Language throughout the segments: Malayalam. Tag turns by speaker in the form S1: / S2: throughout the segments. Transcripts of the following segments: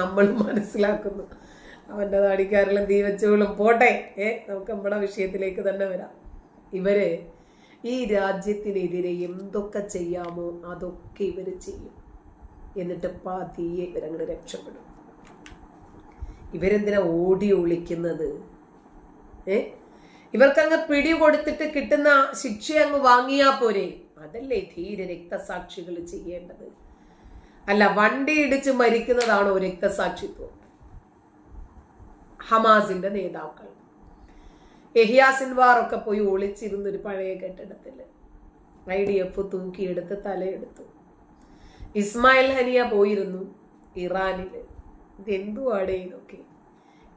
S1: നമ്മൾ മനസ്സിലാക്കുന്നു. അവന്റെ നാടിക്കാരെല്ലാം തീ വെച്ചോളും പോട്ടെ. ഏ നമുക്ക് നമ്മുടെ വിഷയത്തിലേക്ക് തന്നെ വരാം. ഇവർ ഈ രാജ്യത്തിനെതിരെ എന്തൊക്കെ ചെയ്യാമോ അതൊക്കെ ഇവർ ചെയ്യും. എന്നിട്ട് പതിയെ ഇവരങ്ങോട്ട് രക്ഷപ്പെടും. ഇവരെന്തിനാ ഓടി ഒളിക്കുന്നത്? ഏ ഇവർക്കങ്ങ് പിടി കൊടുത്തിട്ട് കിട്ടുന്ന ശിക്ഷ അങ്ങ് വാങ്ങിയാ പോരെ. അതല്ലേ ധീര രക്തസാക്ഷികൾ ചെയ്യേണ്ടത്. അല്ല വണ്ടി ഇടിച്ച് മരിക്കുന്നതാണോ രക്തസാക്ഷിത്വം. ഹമാസിന്റെ നേതാക്കൾ. എഹിയാസിൻവാർ ഒക്കെ പോയി ഒളിച്ചിരുന്ന ഒരു പഴയ കെട്ടിടത്തിൽ ഐ ഡി എഫ് തൂക്കിയെടുത്ത് തലയെടുത്തു. ഇസ്മായിൽ ഹനിയ പോയിരുന്നു ഇറാനിൽ ഇതെന്തുവാടേ ഇതൊക്കെ?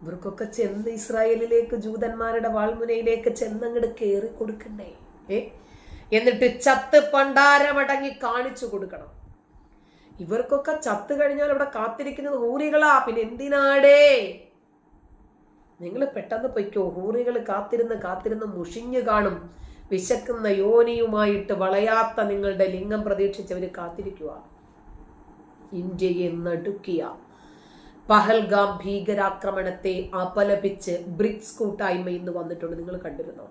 S1: ഇവർക്കൊക്കെ ചെന്ന് ഇസ്രായേലിലേക്ക് ജൂതന്മാരുടെ വാൾമുനയിലേക്ക് ചെന്നങ്ങട് കയറി കൊടുക്കണ്ടേ ഏ? എന്നിട്ട് ചത്ത് പണ്ടാരമടങ്ങി കാണിച്ചു കൊടുക്കണം. ഇവർക്കൊക്കെ ചത്തു കഴിഞ്ഞാൽ ഇവിടെ കാത്തിരിക്കുന്നത് ഹൂറികളാ. പിന്നെ എന്തിനാടേ? നിങ്ങൾ പെട്ടെന്ന് പൊയ്ക്കോ. ഹൂറികൾ കാത്തിരുന്ന് കാത്തിരുന്ന് മുഷിഞ്ഞു കാണും. വിശക്കുന്ന യോനിയുമായിട്ട് വളയാത്ത നിങ്ങളുടെ ലിംഗം പ്രതീക്ഷിച്ചവര് കാത്തിരിക്കുക ഇന്ത്യയെ നടുക്കിയ പഹൽഗാം ഭീകരാക്രമണത്തെ അപലപിച്ച് ബ്രിക്സ് കൂട്ടായ്മ ഇന്ന് വന്നിട്ടുണ്ട്. നിങ്ങൾ കണ്ടിരുന്നോ?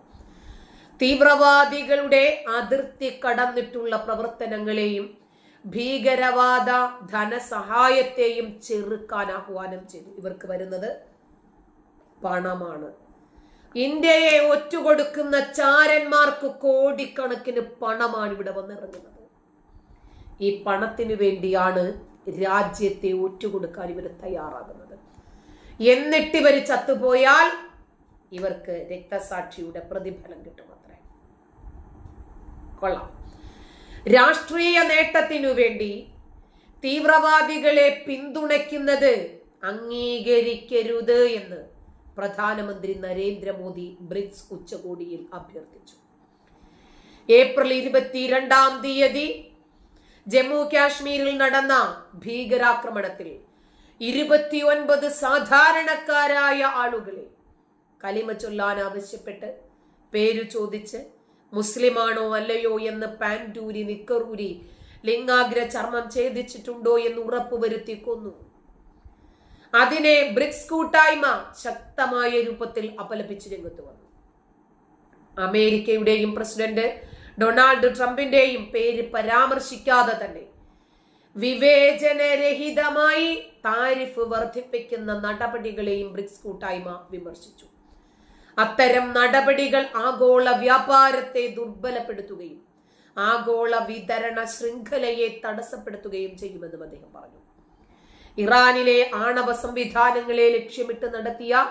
S1: തീവ്രവാദികളുടെ അതിർത്തി കടന്നിട്ടുള്ള പ്രവർത്തനങ്ങളെയും ഭീകരവാദ ധനസഹായത്തെയും ചെറുക്കാൻ ആഹ്വാനം ചെയ്തു. ഇവർക്ക് വരുന്നത് പണമാണ്. ഇന്ത്യയെ ഒറ്റുകൊടുക്കുന്ന ചാരന്മാർക്ക് കോടിക്കണക്കിന് പണമാണ് ഇവിടെ വന്നിറങ്ങുന്നത്. ഈ പണത്തിനു വേണ്ടിയാണ് രാജ്യത്തെ ഒറ്റുകൊടുക്കാൻ ഇവർ തയ്യാറാകുന്നത്. എന്നിട്ട് ഇവർ ചത്തുപോയാൽ ഇവർക്ക് രക്തസാക്ഷിയുടെ പ്രതിഫലം കിട്ടും അത്രേ. കൊള്ളാം. രാഷ്ട്രീയ നേട്ടത്തിനു വേണ്ടി തീവ്രവാദികളെ പിന്തുണയ്ക്കുന്നത് അംഗീകരിക്കരുത് എന്ന് പ്രധാനമന്ത്രി നരേന്ദ്രമോദി ബ്രിക്സ് ഉച്ചകോടിയിൽ അഭ്യർത്ഥിച്ചു. ഏപ്രിൽ ഇരുപത്തിരണ്ടാം തീയതി ജമ്മു കാശ്മീരിൽ നടന്ന ഭീകരാക്രമണത്തിൽ ഇരുപത്തിയൊൻപത് സാധാരണക്കാരായ ആളുകളെ കലിമ ചൊല്ലാൻ ആവശ്യപ്പെട്ട് പേരു ചോദിച്ച് മുസ്ലിമാണോ അല്ലയോ എന്ന് പാൻഡൂരി നിക്കറൂരി ലിംഗാഗ്ര ചർമ്മം ഛേദിച്ചിട്ടുണ്ടോ എന്ന് ഉറപ്പുവരുത്തി കൊന്നു അതിനെ ബ്രിക്സ് കൂട്ടായ്മ ശക്തമായ രൂപത്തിൽ അപലപിച്ച് രംഗത്ത് വന്നു. അമേരിക്കയുടെയും പ്രസിഡന്റ് ഡൊണാൾഡ് ട്രംപിന്റെയും പേര് പരാമർശിക്കാതെ തന്നെ വിവേചനരഹിതമായി താരിഫ് വർദ്ധിപ്പിക്കുന്ന നടപടികളെയും ബ്രിക്സ് കൂട്ടായ്മ വിമർശിച്ചു. അത്തരം നടപടികൾ ആഗോള വ്യാപാരത്തെ ദുർബലപ്പെടുത്തുകയും ആഗോള വിതരണ ശൃംഖലയെ തടസ്സപ്പെടുത്തുകയും ചെയ്യുമെന്നും അദ്ദേഹം പറഞ്ഞു. ഇറാനിലെ ആണവ സംവിധാനങ്ങളെ ലക്ഷ്യമിട്ട് നടത്തിയ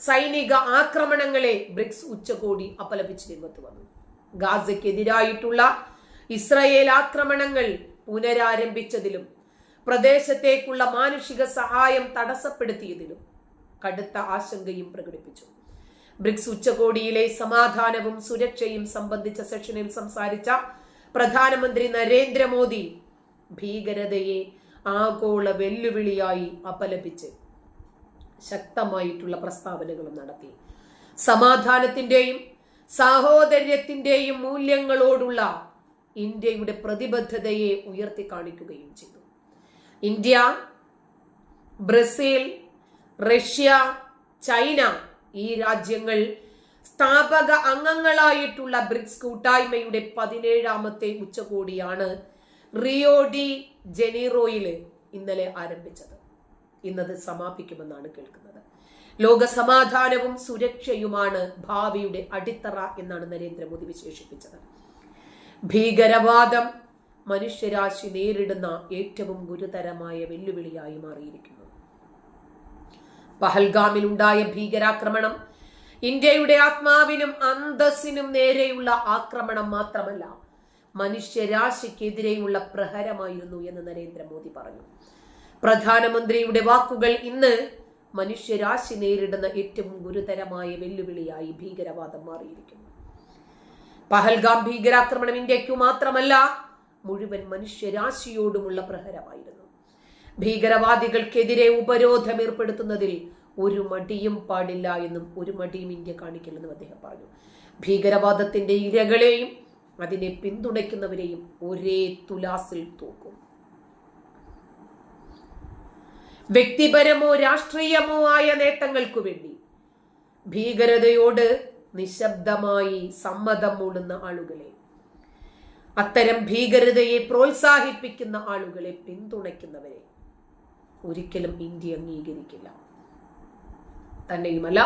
S1: സൈനിക ആക്രമണങ്ങളെ ബ്രിക്സ് ഉച്ചകോടി അപലപിച്ച് രംഗത്ത് വന്നു. ഗാസയ്ക്കെതിരായിട്ടുള്ള ഇസ്രയേൽ ആക്രമണങ്ങൾ പുനരാരംഭിച്ചതിലും പ്രദേശത്തേക്കുള്ള മാനുഷിക സഹായം തടസ്സപ്പെടുത്തിയതിലും കടുത്ത ആശങ്കയും പ്രകടിപ്പിച്ചു. ബ്രിക്സ് ഉച്ചകോടിയിലെ സമാധാനവും സുരക്ഷയും സംബന്ധിച്ച സെഷനിൽ സംസാരിച്ച പ്രധാനമന്ത്രി നരേന്ദ്രമോദി ഭീകരതയെ ആഗോള വെല്ലുവിളിയായി അപലപിച്ച് ശക്തമായിട്ടുള്ള പ്രസ്താവനകളും നടത്തി. സമാധാനത്തിന്റെയും സാഹോദര്യത്തിന്റെയും മൂല്യങ്ങളോടുള്ള ഇന്ത്യയുടെ പ്രതിബദ്ധതയെ ഉയർത്തി കാണിക്കുകയും ചെയ്തു. ഇന്ത്യ ബ്രസീൽ റഷ്യ ചൈന ഈ രാജ്യങ്ങൾ സ്ഥാപക അംഗങ്ങളായിട്ടുള്ള ബ്രിക്സ് കൂട്ടായ്മയുടെ പതിനേഴാമത്തെ ഉച്ചകോടിയാണ് റിയോ ഡി ജനീറോയിൽ ഇന്നലെ ആരംഭിച്ചത്. ഇന്നത് സമാപിക്കുമെന്നാണ് കേൾക്കുന്നത്. ലോക സമാധാനവും സുരക്ഷയുമാണ് ഭാവിയുടെ അടിത്തറ എന്നാണ് നരേന്ദ്രമോദി വിശേഷിപ്പിച്ചത്. ഭീകരവാദം മനുഷ്യരാശി നേരിടുന്ന ഏറ്റവും ഗുരുതരമായ വെല്ലുവിളിയായി മാറിയിരിക്കുന്നു. പഹൽഗാമിൽ ഉണ്ടായ ഭീകരാക്രമണം ഇന്ത്യയുടെ ആത്മാവിനും അന്തസ്സിനും നേരെയുള്ള ആക്രമണം മാത്രമല്ല മനുഷ്യരാശിക്കെതിരെയുള്ള പ്രഹരമായിരുന്നു എന്ന് നരേന്ദ്രമോദി പറഞ്ഞു. പ്രധാനമന്ത്രിയുടെ വാക്കുകൾ ഇന്ന് മനുഷ്യരാശി നേരിടുന്ന ഏറ്റവും ഗുരുതരമായ വെല്ലുവിളിയായി ഭീകരവാദം മാറിയിരിക്കുന്നു. പഹൽഗാം ഭീകരാക്രമണം ഇന്ത്യക്കു മാത്രമല്ല മുഴുവൻ മനുഷ്യരാശിയോടുമുള്ള പ്രഹരമായിരുന്നു. ഭീകരവാദികൾക്കെതിരെ ഉപരോധം ഏർപ്പെടുത്തുന്നതിൽ ഒരു മടിയും പാടില്ല എന്നും ഒരു മടിയും ഇന്ത്യ കാണിക്കില്ലെന്നും അദ്ദേഹം പറഞ്ഞു. ഭീകരവാദത്തിന്റെ ഇരകളെയും അതിനെ പിന്തുണയ്ക്കുന്നവരെയും ഒരേ തുലാസിൽ തൂക്കും. വ്യക്തിപരമോ രാഷ്ട്രീയമോ ആയ നേട്ടങ്ങൾക്കു വേണ്ടി ഭീകരതയോട് നിശബ്ദമായി സമ്മതം മൂടുന്ന ആളുകളെ അത്തരം ഭീകരതയെ പ്രോത്സാഹിപ്പിക്കുന്ന ആളുകളെ പിന്തുണയ്ക്കുന്നവരെ ഒരിക്കലും ഇന്ത്യ അംഗീകരിക്കില്ല. തന്നെയുമല്ല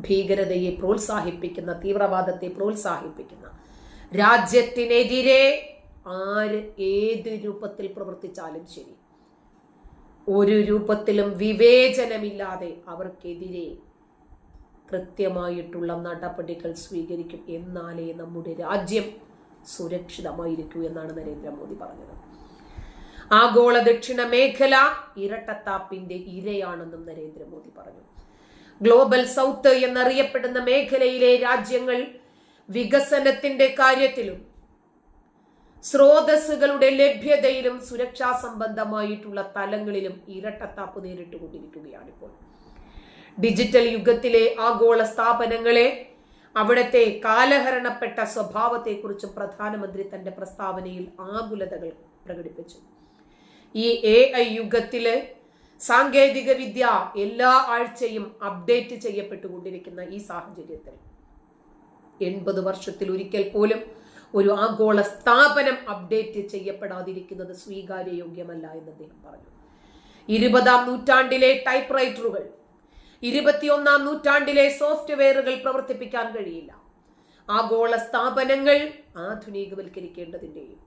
S1: ഭീകരതയെ പ്രോത്സാഹിപ്പിക്കുന്ന തീവ്രവാദത്തെ പ്രോത്സാഹിപ്പിക്കുന്ന രാജ്യത്തിനെതിരെ ആര് ഏത് രൂപത്തിൽ പ്രവർത്തിച്ചാലും ശരി. ഒരു രൂപത്തിലും വിവേചനമില്ലാതെ അവർക്കെതിരെ കൃത്യമായിട്ടുള്ള നടപടികൾ സ്വീകരിക്കും എന്നാലേ നമ്മുടെ രാജ്യം സുരക്ഷിതമായിരിക്കൂ എന്നാണ് നരേന്ദ്രമോദി പറഞ്ഞത്. ആഗോള ദക്ഷിണ മേഖല ഇരട്ടത്താപ്പിന്റെ ഇരയാണെന്നും നരേന്ദ്രമോദി പറഞ്ഞു. ഗ്ലോബൽ സൗത്ത് എന്നറിയപ്പെടുന്ന മേഖലയിലെ രാജ്യങ്ങൾ വികസനത്തിന്റെ കാര്യത്തിലും സ്രോതസ്സുകളുടെ ലഭ്യതയിലും സുരക്ഷാ സംബന്ധമായിട്ടുള്ള തലങ്ങളിലും ഇരട്ടത്താപ്പ് നേരിട്ടുകൊണ്ടിരിക്കുകയാണിപ്പോൾ. ഡിജിറ്റൽ യുഗത്തിലെ ആഗോള സ്ഥാപനങ്ങളെ അവിടത്തെ കാലഹരണപ്പെട്ട സ്വഭാവത്തെക്കുറിച്ചും പ്രധാനമന്ത്രി തന്റെ പ്രസ്താവനയിൽ ആകുലതകൾ പ്രകടിപ്പിച്ചു. ഈ എ ഐ യുഗത്തിൽ സാങ്കേതിക വിദ്യ എല്ലാ ആഴ്ചയും അപ്ഡേറ്റ് ചെയ്യപ്പെട്ടുകൊണ്ടിരിക്കുന്ന ഈ സാഹചര്യത്തിൽ എൺപത് വർഷത്തിൽ ഒരിക്കൽ പോലും ഒരു ആഗോള സ്ഥാപനം അപ്ഡേറ്റ് ചെയ്യപ്പെടാതിരിക്കുന്നത് സ്വീകാര്യയോഗ്യമല്ല എന്ന് അദ്ദേഹം പറഞ്ഞു. ഇരുപതാം നൂറ്റാണ്ടിലെ ടൈപ്പ് റൈറ്ററുകൾ ഇരുപത്തിയൊന്നാം നൂറ്റാണ്ടിലെ സോഫ്റ്റ്വെയറുകൾ പ്രവർത്തിപ്പിക്കാൻ കഴിയില്ല. ആഗോള സ്ഥാപനങ്ങൾ ആധുനികവൽക്കരിക്കേണ്ടതിന്റെയും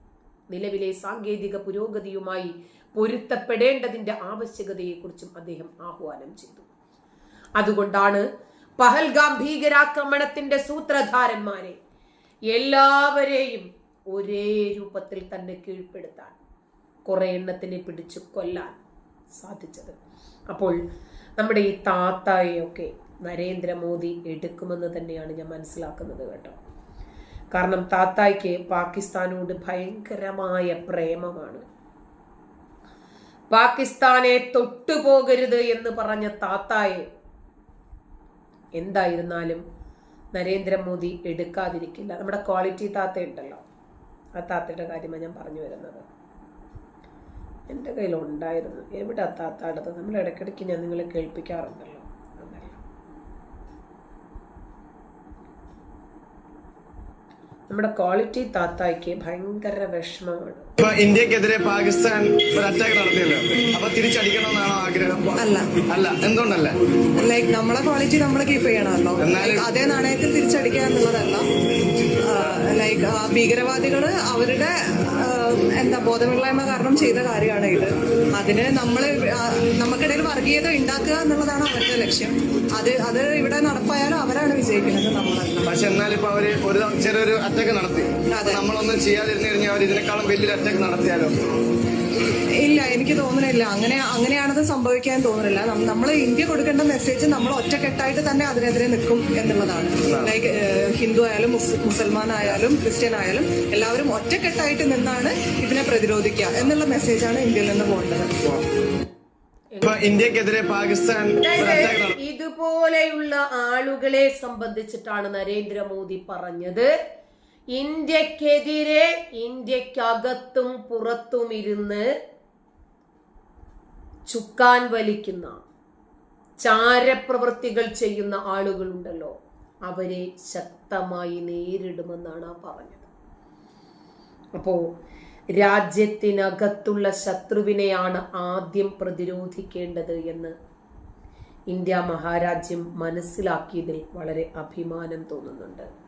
S1: നിലവിലെ സാങ്കേതിക പുരോഗതിയുമായി പൊരുത്തപ്പെടേണ്ടതിന്റെ ആവശ്യകതയെക്കുറിച്ചും അദ്ദേഹം ആഹ്വാനം ചെയ്തു. അതുകൊണ്ടാണ് പഹൽഗാം ഭീകരാക്രമണത്തിന്റെ സൂത്രധാരന്മാരെ എല്ലാവരെയും ഒരേ രൂപത്തിൽ തന്നെ കീഴ്പ്പെടുത്താൻ കുറെ എണ്ണത്തിനെ പിടിച്ചു കൊല്ലാൻ സാധിച്ചത്. അപ്പോൾ നമ്മുടെ ഈ താത്തയൊക്കെ നരേന്ദ്രമോദി എടുക്കുമെന്ന് തന്നെയാണ് ഞാൻ മനസ്സിലാക്കുന്നത് കേട്ടോ. കാരണം താത്തായ്ക്ക് പാകിസ്ഥാനോട് ഭയങ്കരമായ പ്രേമമാണ്. പാകിസ്ഥാനെ തൊട്ടുപോകരുത് എന്ന് പറഞ്ഞ താത്തായെ എന്തായിരുന്നാലും നരേന്ദ്രമോദി എടുക്കാതിരിക്കില്ല. നമ്മുടെ ക്വാളിറ്റി താത്ത ഉണ്ടല്ലോ. ആ താത്തയുടെ കാര്യമാണ് ഞാൻ പറഞ്ഞു വരുന്നത്. എന്റെ കയ്യിൽ ഉണ്ടായിരുന്നു എവിടെ ആ താത്ത അടുത്ത് നമ്മൾ ഇടയ്ക്കിടയ്ക്ക് ഞാൻ നിങ്ങളെ കേൾപ്പിക്കാറുണ്ടല്ലോ അതല്ല നമ്മുടെ ക്വാളിറ്റി താത്തായ്ക്ക് ഭയങ്കര വിഷമമാണ്.
S2: ഇപ്പൊ ഇന്ത്യക്കെതിരെ പാകിസ്ഥാൻ ഒരു അറ്റാക്ക് നടത്തിയല്ലോ. അപ്പൊ തിരിച്ചടിക്കണമെന്നാണോ ആഗ്രഹം?
S3: അല്ല.
S2: അല്ല. എന്തുകൊണ്ടല്ല?
S3: ലൈക്ക് നമ്മളെ ക്വാളിറ്റി നമ്മൾ കീപ്പ് ചെയ്യണമല്ലോ. അതേ നാണയത്തിൽ തിരിച്ചടിക്കുക എന്നുള്ളതല്ല. ലൈക്ക് ഭീകരവാദികൾ അവരുടെ എന്താ ബോധമില്ലായ്മ കാരണം ചെയ്ത കാര്യമാണ് ഇത്. അതിന് നമ്മൾ നമുക്കിടയിൽ വർഗീയത ഉണ്ടാക്കുക എന്നുള്ളതാണ് അവരുടെ ലക്ഷ്യം. അത് അത് ഇവിടെ നടപ്പായാലും അവരാണ് വിജയിക്കുന്നത് നമ്മൾ
S2: പക്ഷെ എന്നാലിപ്പോ അവർ ഒരു ചെറിയൊരു അറ്റാക്ക് നടത്തി. നമ്മളൊന്നും ചെയ്യാതിരുന്നു കഴിഞ്ഞാൽ അവർ ഇതിനേക്കാളും വലിയൊരു അറ്റാക്ക് നടത്തിയാലോ?
S3: ഇല്ല എനിക്ക് തോന്നുന്നില്ല. അങ്ങനെ അങ്ങനെയാണത് സംഭവിക്കാൻ തോന്നുന്നില്ല. നമ്മൾ ഇന്ത്യ കൊടുക്കേണ്ട മെസ്സേജ് നമ്മൾ ഒറ്റക്കെട്ടായിട്ട് തന്നെ അതിനെതിരെ നിൽക്കും എന്നുള്ളതാണ്. ലൈക്ക് ഹിന്ദു ആയാലും മുസൽമാൻ ആയാലും ക്രിസ്ത്യൻ ആയാലും എല്ലാവരും ഒറ്റക്കെട്ടായിട്ട് നിന്നാണ് ഇതിനെ പ്രതിരോധിക്കുക എന്നുള്ള മെസ്സേജാണ് ഇന്ത്യയിൽ നിന്ന് പോകേണ്ടത്.
S2: ഇപ്പൊ ഇന്ത്യക്കെതിരെ പാകിസ്ഥാൻ
S1: ഇതുപോലെയുള്ള ആളുകളെ സംബന്ധിച്ചിട്ടാണ് നരേന്ദ്രമോദി പറഞ്ഞത്. ഇന്ത്യക്കെതിരെ ഇന്ത്യക്കകത്തും പുറത്തും ഇരുന്ന് ചുക്കാൻ വലിക്കുന്ന ചാരപ്രവൃത്തികൾ ചെയ്യുന്ന ആളുകളുണ്ടല്ലോ. അവരെ ശക്തമായി നേരിടുമെന്നാണ് ആ പറഞ്ഞത്. അപ്പോ രാജ്യത്തിനകത്തുള്ള ശത്രുവിനെയാണ് ആദ്യം പ്രതിരോധിക്കേണ്ടത് എന്ന് ഇന്ത്യ മഹാരാജ്യം മനസ്സിലാക്കിയതിൽ വളരെ അഭിമാനം തോന്നുന്നുണ്ട്.